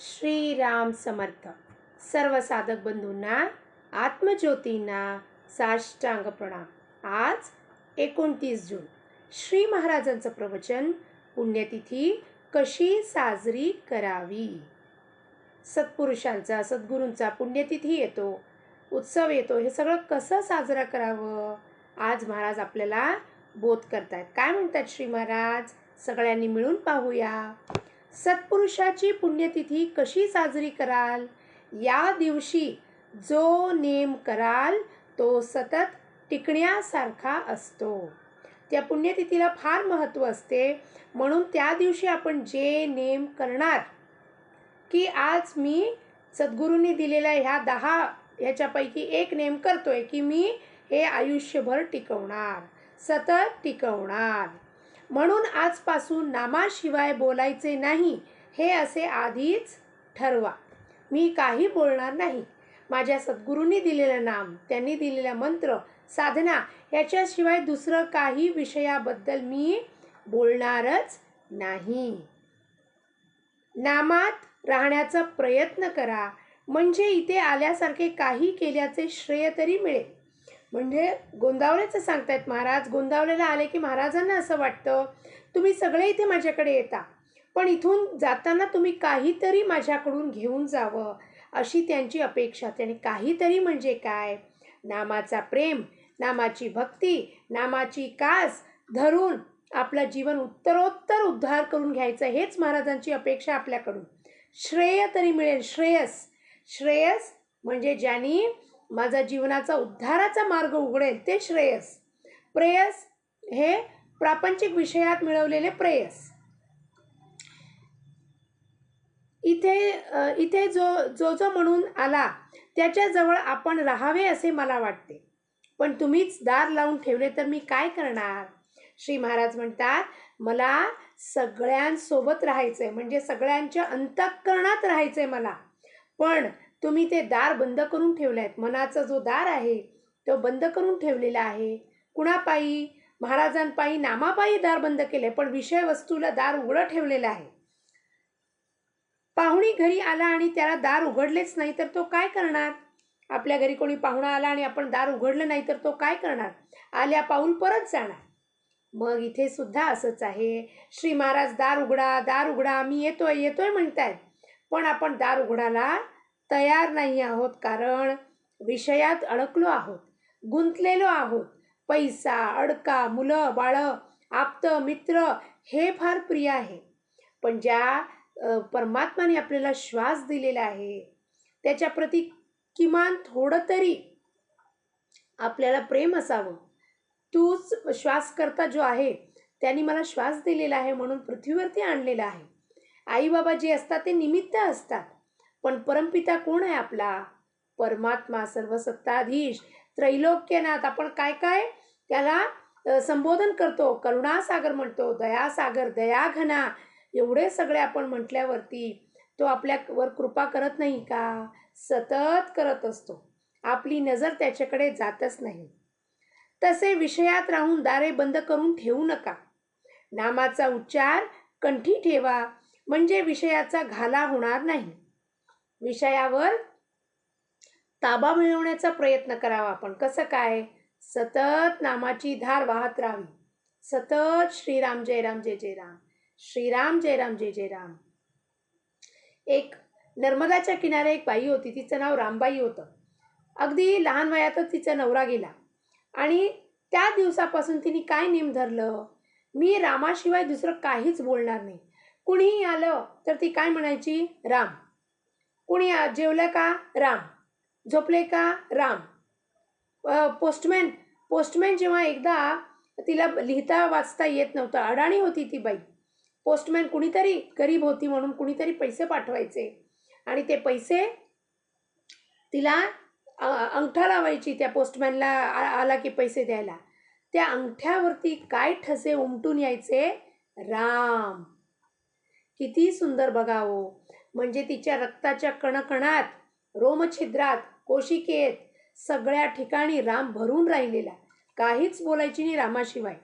श्रीराम समर्थ. सर्व साधक बंधूंना आत्मज्योतींना साष्टांग प्रणाम. आज एकोणतीस जून. श्री महाराजांचं प्रवचन पुण्यतिथी कशी साजरी करावी? सत्पुरुषांचा सद्गुरूंचा पुण्यतिथी येतो उत्सव येतो. हे सगळं कसं साजरा करावं? आज महाराज आपल्याला बोध करतायत. काय म्हणतात श्री महाराज? सगळ्यांनी मिळून पाहूया. सत्पुरुषाची पुण्यतिथी कशी साजरी कराल? या दिवशी जो नेम कराल तो सतत टिकण्यासारखा असतो. त्या पुण्यतिथीला फार महत्त्व असते. म्हणून त्या दिवशी आपण जे नेम करणार की आज मी सद्गुरूंनी दिलेल्या ह्या दहा ह्याच्यापैकी एक नेम करतोय की मी हे आयुष्यभर टिकवणार सतत टिकवणार. म्हणून आजपासून नामाशिवाय बोलायचे नाही हे असे आधीच ठरवा. मी काही बोलणार नाही. माझ्या सद्गुरूंनी दिलेलं नाम त्यांनी दिलेला मंत्र साधना याच्याशिवाय दुसरं काही विषयाबद्दल मी बोलणारच नाही. नामात राहण्याचा प्रयत्न करा. म्हणजे इथे आल्यासारखे काही केल्याचे श्रेय तरी मिळेल. म्हणजे गोंदावलेचं सांगतायत महाराज. गोंदावलेला आले की महाराजांना असं वाटतं तुम्ही सगळे इथे माझ्याकडे येता पण इथून जाताना तुम्ही काहीतरी माझ्याकडून घेऊन जावं अशी त्यांची अपेक्षा. त्याने काहीतरी म्हणजे काय? नामाचा प्रेम नामाची भक्ती नामाची कास धरून आपलं जीवन उत्तरोत्तर उद्धार करून घ्यायचं हेच महाराजांची अपेक्षा आपल्याकडून. श्रेय तरी मिळेल श्रेयस. श्रेयस म्हणजे ज्यांनी माझा जीवनाचा उद्धाराचा मार्ग उघडेल ते श्रेयस. प्रेयस हे प्रापंचिक विषयात मिळवलेले प्रेयस. इथे इथे जो जो जो म्हणून आला त्याच्याजवळ आपण राहावे असे मला वाटते. पण तुम्हीच दार लावून ठेवले तर मी काय करणार? श्री महाराज म्हणतात मला सगळ्यांसोबत राहायचं आहे म्हणजे सगळ्यांच्या अंतःकरणात राहायचं आहे मला. पण तुम्ही ते दार बंद करून ठेवले आहेत मनाचा जो दार आहे तो बंद करून ठेवलेला आहे. कुणापायी? महाराजांपायी नामापायी दार बंद केले पण विषय वस्तूला दार उघडं ठेवलेलं आहे. पाहुणी घरी आला आणि त्याला दार उघडलेच नाही तर तो काय करणार? आपल्या घरी कोणी पाहुणा आला आणि आपण दार उघडलं नाही तर तो काय करणार? आल्या पाऊल परत जाणार. मग इथे सुद्धा असंच आहे. श्री महाराज दार उघडा दार उघडा मी येतोय येतोय म्हणतायत. पण आपण दार उघडायला तयार नाही आहोत कारण विषयात अडकलो आहोत गुंतलेलो आहोत. पैसा अडका मुलं बाळं आप्त मित्र हे फार प्रिय आहे. पण ज्या परमात्माने आपल्याला श्वास दिलेला आहे त्याच्याप्रती किमान थोडं तरी आपल्याला प्रेम असावं. तूच श्वासकर्ता जो आहे त्यांनी मला श्वास दिलेला आहे म्हणून पृथ्वीवरती आणलेला आहे. आई बाबा जे असतात ते निमित्त असतात. पण परमपिता कोण आहे आपला? परमात्मा सर्वसत्ताधीश त्रैलोक्यनाथ. आपण काय काय? त्याला संबोधन करतो करुणासागर म्हणतो दयासागर दयाघना. एवढे सगळे आपण म्हटल्यावरती तो आपल्यावर कृपा करत नाही का? सतत करत असतो. आपली नजर त्याच्याकडे जातच नाही. तसे विषयात राहून दारे बंद करून ठेवू नका. नामाचा उच्चार कंठी ठेवा. म्हणजे विषयाचा घाला होणार नाही. विषयावर ताबा मिळवण्याचा प्रयत्न करावा आपण. कसं काय? सतत नामाची धार वाहत राहावी. सतत श्रीराम जय राम जय जय राम. श्रीराम जय राम जय जय राम. एक नर्मदाच्या किनारे एक बाई होती. तिचं नाव रामबाई होतं. अगदी लहान वयातच तिचा नवरा गेला. आणि त्या दिवसापासून तिने काय नेम धरलं? मी रामाशिवाय दुसरं काहीच बोलणार नाही. कुणीही आलं तर ती काय म्हणायची? राम. कुणी जेवलं का? राम. झोपले का? राम. पोस्टमॅन पोस्टमॅन जेव्हा एकदा तिला लिहिता वाचता येत नव्हतं. अडाणी होती ती बाई. पोस्टमॅन कुणीतरी गरीब होती म्हणून कुणीतरी पैसे पाठवायचे. आणि ते पैसे तिला अंगठा लावायची त्या पोस्टमॅनला आला की पैसे द्यायला. त्या अंगठ्यावरती काय ठसे उमटून यायचे? राम. किती सुंदर बघावं हो. म्हणजे तिच्या रक्ताच्या कणकणात रोमछिद्रात कोशिकेत सगळ्या ठिकाणी राम भरून राहिलेला. काहीच बोलायची नाही रामाशिवाय.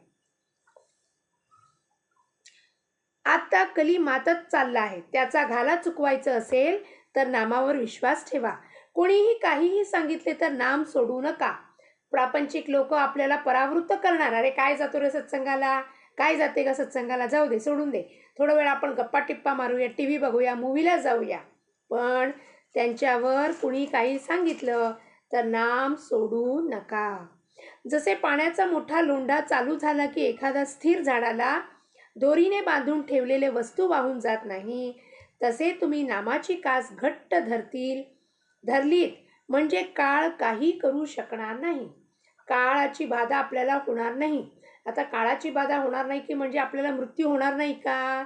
आता कली मातत चालला आहे. त्याचा घाला चुकवायचं असेल तर नामावर विश्वास ठेवा. कोणीही काहीही सांगितले तर नाम सोडू नका. प्रापंचिक लोक आपल्याला परावृत्त करणार. अरे काय जातो रे सत्संगाला? काय जाते का सत्संगाला? जाऊ दे सोडून दे. थोडा वेळ आपण गप्पा टिप्पा मारूया टी व्ही बघूया मूवीला जाऊया. पण त्यांच्यावर कुणी काही सांगितलं तर नाम सोडू नका. जसे पाण्याचा मोठा लोंढा चालू झाला की एखादा स्थिर झाडाला दोरीने बांधून ठेवलेले वस्तू वाहून जात नाही तसे तुम्ही नामाची कास घट्ट धरतील धरलीत म्हणजे काळ काही करू शकणार नाही. काळाची बाधा आपल्याला होणार नाही. आता काळाची बाधा होणार नाही की म्हणजे आपल्याला मृत्यू होणार नाही का?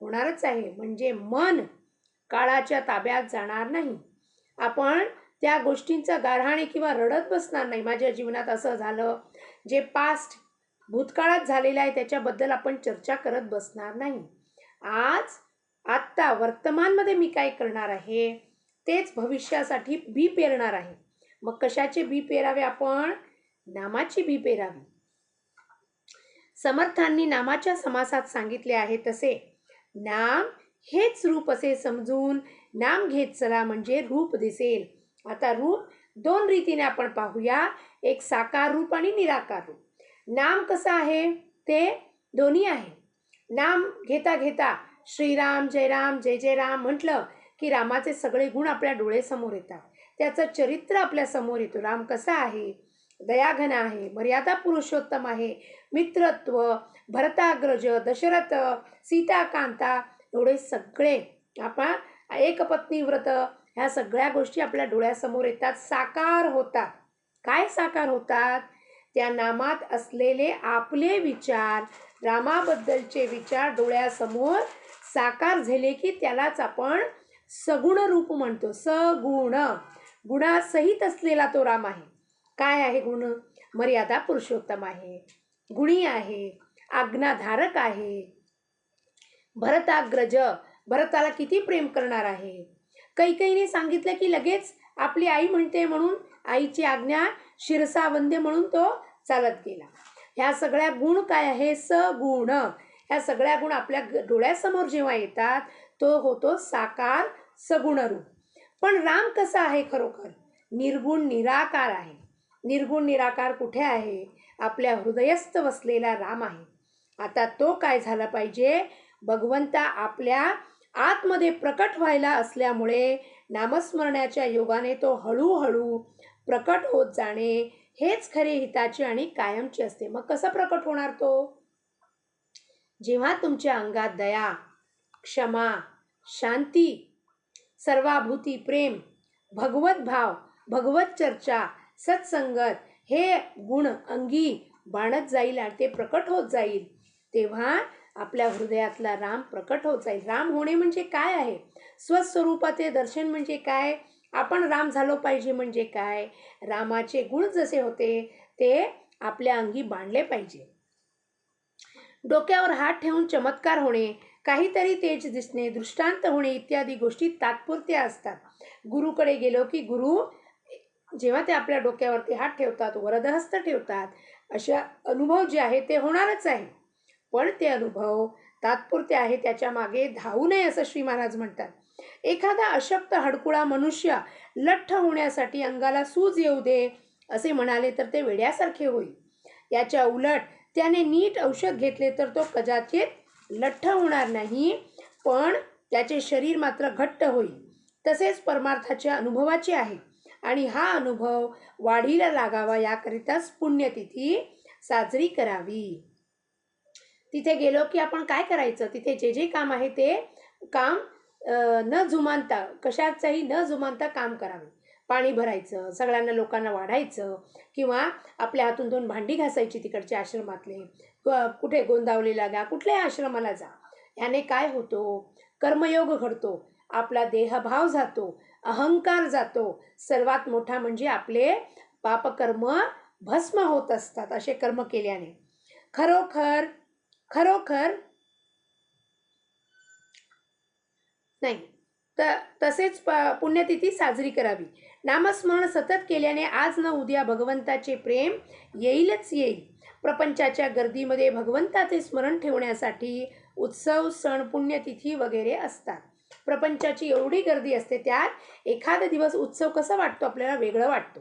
होणारच आहे. म्हणजे मन काळाच्या ताब्यात जाणार नाही. आपण त्या गोष्टींचा गारहाणे किंवा रडत बसणार नाही. माझ्या जीवनात असं झालं. जे पास्ट भूतकाळात झालेलं आहे त्याच्याबद्दल आपण चर्चा करत बसणार नाही. आज आत्ता वर्तमानमध्ये मी काय करणार आहे? तेच भविष्यासाठी बी पेरणार आहे. मग कशाचे बी पेरावे आपण? नामाची बी पेरावी. समर्थांनी नामाच्या समासात सांगितले आहे तसे. नाम हेच रूप असे समजून नाम घेत चला म्हणजे रूप दिसेल. आता रूप दोन रीतीने आपण पाहूया. एक साकार रूप आणि निराकार रूप. नाम कसं आहे? ते दोन्ही आहे. नाम घेता घेता श्रीराम जयराम जय जय राम म्हटलं की रामाचे सगळे गुण आपल्या डोळेसमोर येतात. त्याचं चरित्र आपल्यासमोर येतो. राम कसा आहे? दयाघन आहे मर्यादा पुरुषोत्तम आहे मित्रत्व भरताग्रज दशरथ सीताकांता एवढे सगळे आपण एकपत्नी व्रत ह्या सगळ्या गोष्टी आपल्या डोळ्यासमोर येतात साकार होतात. काय साकार होतात? त्या नामात असलेले आपले विचार रामाबद्दलचे विचार डोळ्यासमोर साकार झाले की त्यालाच आपण सगुण रूप म्हणतो सगुण. गुणासहित असलेला तो राम आहे. काय आहे गुण? मर्यादा पुरुषोत्तम आहे. गुणी आहे. आज्ञाधारक आहे. भरताग्रज भरताला किती प्रेम करणार आहे? कैकईने सांगितलं की लगेच आपली आई म्हणते म्हणून आईची आज्ञा शिरसावंद्य म्हणून तो चालत गेला. ह्या सगळ्या गुण काय आहे? सगुण. ह्या सगळ्या गुण आपल्या डोळ्यासमोर जेव्हा येतात तो होतो साकार सगुणरूप. पण राम कसा आहे खरोखर? निर्गुण निराकार आहे. निर्गुण निराकार कुठे आहे? आपल्या हृदयस्थ वसलेला राम आहे. आता तो काय झाला पाहिजे? भगवंता आपल्या आतमध्ये प्रकट व्हायला असल्यामुळे नामस्मरणाच्या योगाने तो हळूहळू प्रकट होत जाणे हेच खरे हिताचे आणि कायमचे असते. मग कसं प्रकट होणार तो? जेव्हा तुमच्या अंगात दया क्षमा शांती सर्वाभूती प्रेम भगवत भाव भगवत चर्चा सत्संगत हे गुण अंगी बाणत जाईल आणि ते प्रकट होत जाईल. तेव्हा आपल्या हृदयातला राम प्रकट होत जाईल. राम होणे म्हणजे काय आहे? स्वस्वरूपाचे दर्शन म्हणजे काय? आपण राम झालो पाहिजे म्हणजे काय? रामाचे गुण जसे होते ते आपल्या अंगी बांधले पाहिजे. डोक्यावर हात ठेवून चमत्कार होणे काहीतरी तेज दिसणे दृष्टांत होणे इत्यादी गोष्टी तात्पुरत्या असतात. गुरुकडे गेलो की गुरु जेव्हा ते आपल्या डोक्यावरती हात ठेवतात वरदहस्त ठेवतात अशा अनुभव जे आहे ते होणारच आहे पण ते अनुभव तात्पुरते आहे त्याच्यामागे धावू नये असं श्री महाराज म्हणतात. एखादा अशक्त हडकुळा मनुष्य लठ्ठ होण्यासाठी अंगाला सूज येऊ दे असे म्हणाले तर ते वेड्यासारखे होईल. याच्या उलट त्याने नीट औषध घेतले तर तो कदाचित लठ्ठ होणार नाही पण त्याचे शरीर मात्र घट्ट होईल. तसेच परमार्थाच्या अनुभवाचे आहे. आणि हा अनुभव वाढीला लागावा याकरिताच पुण्यतिथी साजरी करावी. तिथे गेलो की आपण काय करायचं? तिथे जे जे काम आहे ते काम न जुमानता कशाचंही न जुमानता काम करावे. पाणी भरायचं सगळ्यांना लोकांना वाढायचं किंवा आपल्या हातून दोन भांडी घासायची तिकडच्या आश्रमातले कुठे गोंदावलेला जा कुठल्याही आश्रमाला जा. याने काय होतो? कर्मयोग घडतो. आपला देहभाव जातो अहंकार जातो. सर्वात मोठा म्हणजे आपले पापकर्म भस्म होत असतात असे कर्म केल्याने. खरोखर खरोखर नाही. त तसेच प पुण्यतिथी साजरी करावी. नामस्मरण सतत केल्याने आज न उद्या भगवंताचे प्रेम येईलच येईल. प्रपंचाच्या गर्दीमध्ये भगवंताचे स्मरण ठेवण्यासाठी उत्सव सण पुण्यतिथी वगैरे असतात. प्रपंचाची एवढी गर्दी असते त्यात एखादा दिवस उत्सव कसा वाटतो आपल्याला? वेगळं वाटतो.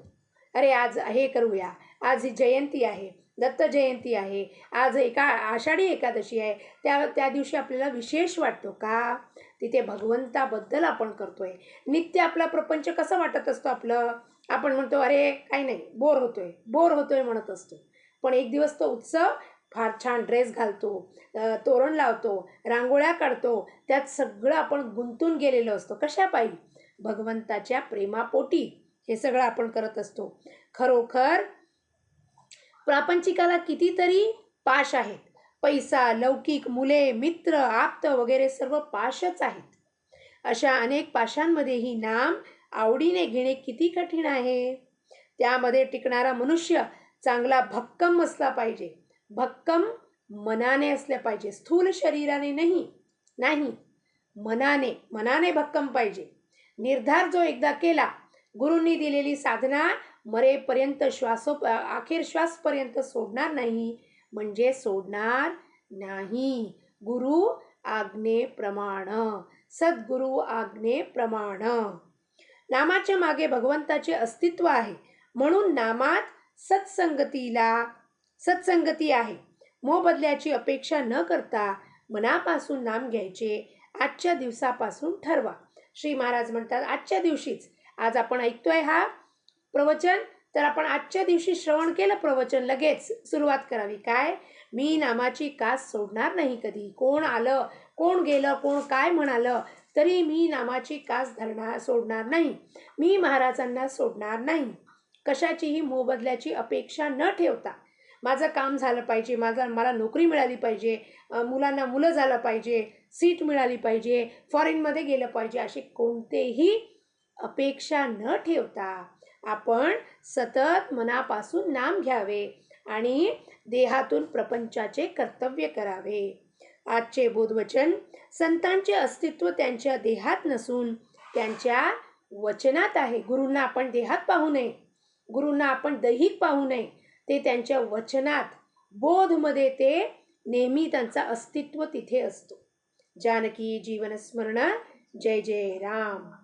अरे आज हे करूया. आज ही जयंती आहे. दत्त जयंती आहे. आज एका आषाढी एकादशी आहे. त्या त्या दिवशी आपल्याला विशेष वाटतो का? तिथे भगवंताबद्दल आपण करतोय. नित्य आपला प्रपंच कसं वाटत असतो आपलं? आपण म्हणतो अरे काही नाही. बोर होतोय. बोर होतोय म्हणत असतो. पण एक दिवस तो उत्सव फार छान ड्रेस घालतो तोरण लावतो रांगोळ्या काढतो त्यात सगळं आपण गुंतून गेलेलो असतो. कशा पाहिजे भगवंताच्या प्रेमापोटी हे सगळं आपण करत असतो. खरोखर प्रापंचिकाला कितीतरी पाश आहेत. पैसा लौकिक मुले मित्र आप्त वगैरे सर्व पाशच आहेत. अशा अनेक पाशांमध्येही नाम आवडीने घेणे किती कठीण आहे? त्यामध्ये टिकणारा मनुष्य चांगला भक्कम असला पाहिजे. भक्कम मनाने असले पाहिजे. स्थूल शरीराने नाही नाही. मनाने मनाने भक्कम पाहिजे. निर्धार जो एकदा केला गुरूंनी दिलेली साधना मरेपर्यंत श्वासो अखेर श्वासपर्यंत सोडणार नाही म्हणजे सोडणार नाही. गुरु आज्ञेप्रमाण सद्गुरु आज्ञेप्रमाण नामाच्या मागे भगवंताचे अस्तित्व आहे. म्हणून नामात सत्संगतीला सत्संगती आहे. मोबदल्याची अपेक्षा न करता मनापासून नाम घ्यायचे आजच्या दिवसापासून ठरवा. श्री महाराज म्हणतात आजच्या दिवशीच. आज आपण ऐकतोय हा प्रवचन. तर आपण आजच्या दिवशी श्रवण केलं प्रवचन लगेच सुरुवात करावी. काय? मी नामाची कास सोडणार नाही कधी. कोण आलं कोण गेलं कोण काय म्हणालं तरी मी नामाची कास धरणार सोडणार नाही. मी महाराजांना सोडणार नाही. कशाचीही मोबदल्याची अपेक्षा न ठेवता माझं काम झालं पाहिजे माझा मला नोकरी मिळाली पाहिजे मुलांना मुलं झालं पाहिजे सीट मिळाली पाहिजे फॉरेनमध्ये गेलं पाहिजे अशी कोणतेही अपेक्षा न ठेवता आपण सतत मनापासून नाम घ्यावे आणि देहातून प्रपंचाचे कर्तव्य करावे. आजचे बोधवचन संतांचे अस्तित्व त्यांच्या देहात नसून त्यांच्या वचनात आहे. गुरूंना आपण देहात पाहू नये. गुरूंना आपण दैहिक पाहू नये. ते त्यांच्या वचनात बोधमध्ये ते नेहमी त्यांचा अस्तित्व तिथे असतो. जानकी जीवनस्मरण जय जय राम.